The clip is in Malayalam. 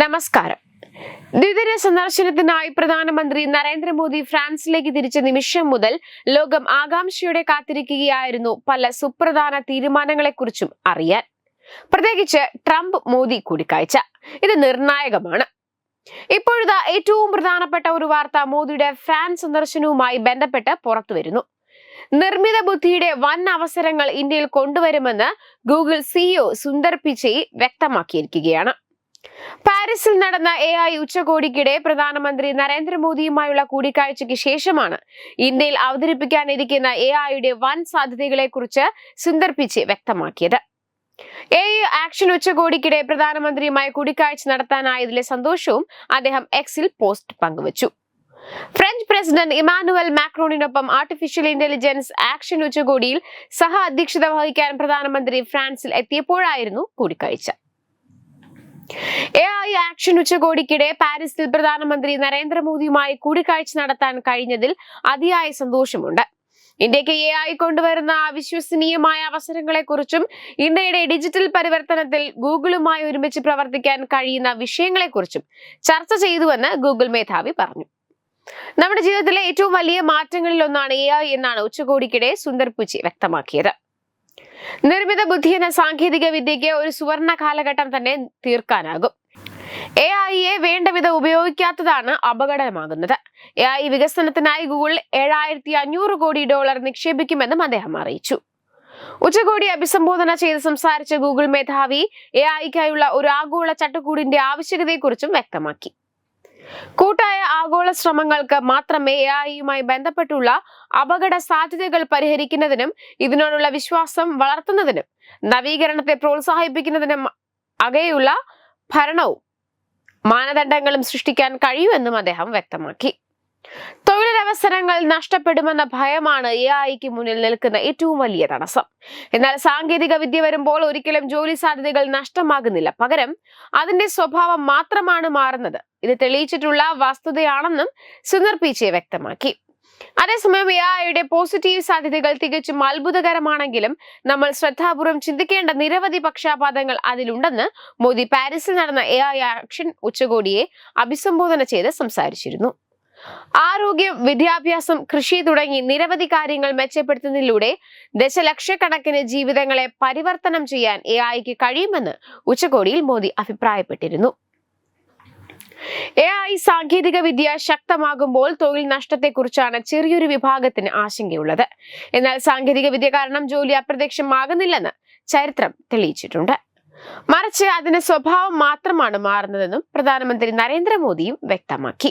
നമസ്കാരം. ദ്വിദിന സന്ദർശനത്തിനായി പ്രധാനമന്ത്രി നരേന്ദ്രമോദി ഫ്രാൻസിലേക്ക് തിരിച്ച നിമിഷം മുതൽ ലോകം ആകാംക്ഷയോടെ കാത്തിരിക്കുകയായിരുന്നു പല സുപ്രധാന തീരുമാനങ്ങളെക്കുറിച്ചും അറിയാൻ. പ്രത്യേകിച്ച് ട്രംപ് മോദി കൂടിക്കാഴ്ച. ഇത് നിർണായകമാണ്. ഇപ്പോഴത്തെ ഏറ്റവും പ്രധാനപ്പെട്ട ഒരു വാർത്ത മോദിയുടെ ഫ്രാൻസ് സന്ദർശനവുമായി ബന്ധപ്പെട്ട് പുറത്തുവരുന്നു നിർമ്മിത ബുദ്ധിയുടെ വൻ അവസരങ്ങൾ ഇന്ത്യയിൽ കൊണ്ടുവരുമെന്ന് ഗൂഗിൾ സിഇഒ സുന്ദർ പിച്ചൈ വ്യക്തമാക്കിയിരിക്കുകയാണ്. പാരീസിൽ നടന്ന എ ഐ ഉച്ചകോടിക്കിടെ പ്രധാനമന്ത്രി നരേന്ദ്രമോദിയുമായുള്ള കൂടിക്കാഴ്ചയ്ക്ക് ശേഷമാണ് ഇന്ത്യയിൽ അവതരിപ്പിക്കാനിരിക്കുന്ന എ ഐയുടെ വൻ സാധ്യതകളെ കുറിച്ച് സുന്ദർ പിച്ചെ വ്യക്തമാക്കിയത്. എ ഐ ആക്ഷൻ ഉച്ചകോടിക്കിടെ പ്രധാനമന്ത്രിയുമായി കൂടിക്കാഴ്ച നടത്താനായതിലെ സന്തോഷവും അദ്ദേഹം എക്സിൽ പോസ്റ്റ് പങ്കുവച്ചു. ഫ്രഞ്ച് പ്രസിഡന്റ് ഇമാനുവൽ മാക്രോണിനൊപ്പം ആർട്ടിഫിഷ്യൽ ഇന്റലിജൻസ് ആക്ഷൻ ഉച്ചകോടിയിൽ സഹ അധ്യക്ഷത വഹിക്കാൻ പ്രധാനമന്ത്രി ഫ്രാൻസിൽ എത്തിയപ്പോഴായിരുന്നു കൂടിക്കാഴ്ച. എ ഐ ആക്ഷൻ ഉച്ചകോടിക്കിടെ പാരീസിൽ പ്രധാനമന്ത്രി നരേന്ദ്രമോദിയുമായി കൂടിക്കാഴ്ച നടത്താൻ കഴിഞ്ഞതിൽ അതിയായ സന്തോഷമുണ്ട്. ഇന്ത്യയ്ക്ക് എ ഐ കൊണ്ടുവരുന്ന അവിശ്വസനീയമായ അവസരങ്ങളെക്കുറിച്ചും ഇന്ത്യയുടെ ഡിജിറ്റൽ പരിവർത്തനത്തിൽ ഗൂഗിളുമായി ഒരുമിച്ച് പ്രവർത്തിക്കാൻ കഴിയുന്ന വിഷയങ്ങളെക്കുറിച്ചും ചർച്ച ചെയ്തുവെന്ന് ഗൂഗിൾ മേധാവി പറഞ്ഞു. നമ്മുടെ ജീവിതത്തിലെ ഏറ്റവും വലിയ മാറ്റങ്ങളിൽ ഒന്നാണ് എ ഐ എന്നാണ് ഉച്ചകോടിക്കിടെ സുന്ദർ പുച്ചി വ്യക്തമാക്കിയത്. നിർമ്മിത ബുദ്ധി എന്ന സാങ്കേതിക വിദ്യയ്ക്ക് ഒരു സുവർണ കാലഘട്ടം തന്നെ തീർക്കാനാകും. എ ഐയെ വേണ്ട വിധം ഉപയോഗിക്കാത്തതാണ് അപകടമാകുന്നത്. എ ഐ വികസനത്തിനായി ഗൂഗിൾ ഏഴായിരത്തി അഞ്ഞൂറ് കോടി ഡോളർ നിക്ഷേപിക്കുമെന്നും അദ്ദേഹം അറിയിച്ചു. ഉച്ചകോടി അഭിസംബോധന ചെയ്ത് സംസാരിച്ച ഗൂഗിൾ മേധാവി എ ഐക്കായുള്ള ഒരു ആഗോള ചട്ടക്കൂടിന്റെ ആവശ്യകതയെക്കുറിച്ചും വ്യക്തമാക്കി. കൂട്ടായ ആഗോള ശ്രമങ്ങൾക്ക് മാത്രമേ എ ഐയുമായി ബന്ധപ്പെട്ടുള്ള അപകട സാധ്യതകൾ പരിഹരിക്കുന്നതിനും ഇതിനോടുള്ള വിശ്വാസം വളർത്തുന്നതിനും നവീകരണത്തെ പ്രോത്സാഹിപ്പിക്കുന്നതിനും അകെയുള്ള ഭരണവും മാനദണ്ഡങ്ങളും സൃഷ്ടിക്കാൻ കഴിയുമെന്നും അദ്ദേഹം വ്യക്തമാക്കി. തൊഴിലവസരങ്ങൾ നഷ്ടപ്പെടുമെന്ന ഭയമാണ് എ ഐക്ക് മുന്നിൽ നിൽക്കുന്ന ഏറ്റവും വലിയ തടസ്സം. എന്നാൽ സാങ്കേതിക വിദ്യ വരുമ്പോൾ ഒരിക്കലും ജോലി സാധ്യതകൾ നഷ്ടമാകുന്നില്ല. പകരം അതിന്റെ സ്വഭാവം മാത്രമാണ് മാറുന്നത്. ഇത് തെളിയിച്ചിട്ടുള്ള വസ്തുതയാണെന്നും സുന്ദർ പിച്ചെ വ്യക്തമാക്കി. അതേസമയം എ ഐയുടെ പോസിറ്റീവ് സാധ്യതകൾ തികച്ചും അത്ഭുതകരമാണെങ്കിലും നമ്മൾ ശ്രദ്ധാപൂർവം ചിന്തിക്കേണ്ട നിരവധി പക്ഷാപാതങ്ങൾ അതിലുണ്ടെന്ന് മോദി പാരീസിൽ നടന്ന എ ഐ ആക്ഷൻ ഉച്ചകോടിയെ അഭിസംബോധന ചെയ്ത് സംസാരിച്ചിരുന്നു. ആരോഗ്യം വിദ്യാഭ്യാസം കൃഷി തുടങ്ങി നിരവധി കാര്യങ്ങൾ മെച്ചപ്പെടുത്തുന്നതിലൂടെ ദശലക്ഷക്കണക്കിന് ജീവിതങ്ങളെ പരിവർത്തനം ചെയ്യാൻ എ ഐക്ക് കഴിയുമെന്ന് ഉച്ചകോടിയിൽ മോദി അഭിപ്രായപ്പെട്ടിരുന്നു. എ ഐ സാങ്കേതിക വിദ്യ ശക്തമാകുമ്പോൾ തൊഴിൽ നഷ്ടത്തെക്കുറിച്ചാണ് ചെറിയൊരു വിഭാഗത്തിന് ആശങ്കയുള്ളത്. എന്നാൽ സാങ്കേതിക വിദ്യ കാരണം ജോലി അപ്രത്യക്ഷമാകുന്നില്ലെന്ന് ചരിത്രം തെളിയിച്ചിട്ടുണ്ട്. മറിച്ച് അതിന്റെ സ്വഭാവം മാത്രമാണ് മാറുന്നതെന്നും പ്രധാനമന്ത്രി നരേന്ദ്രമോദിയും വ്യക്തമാക്കി.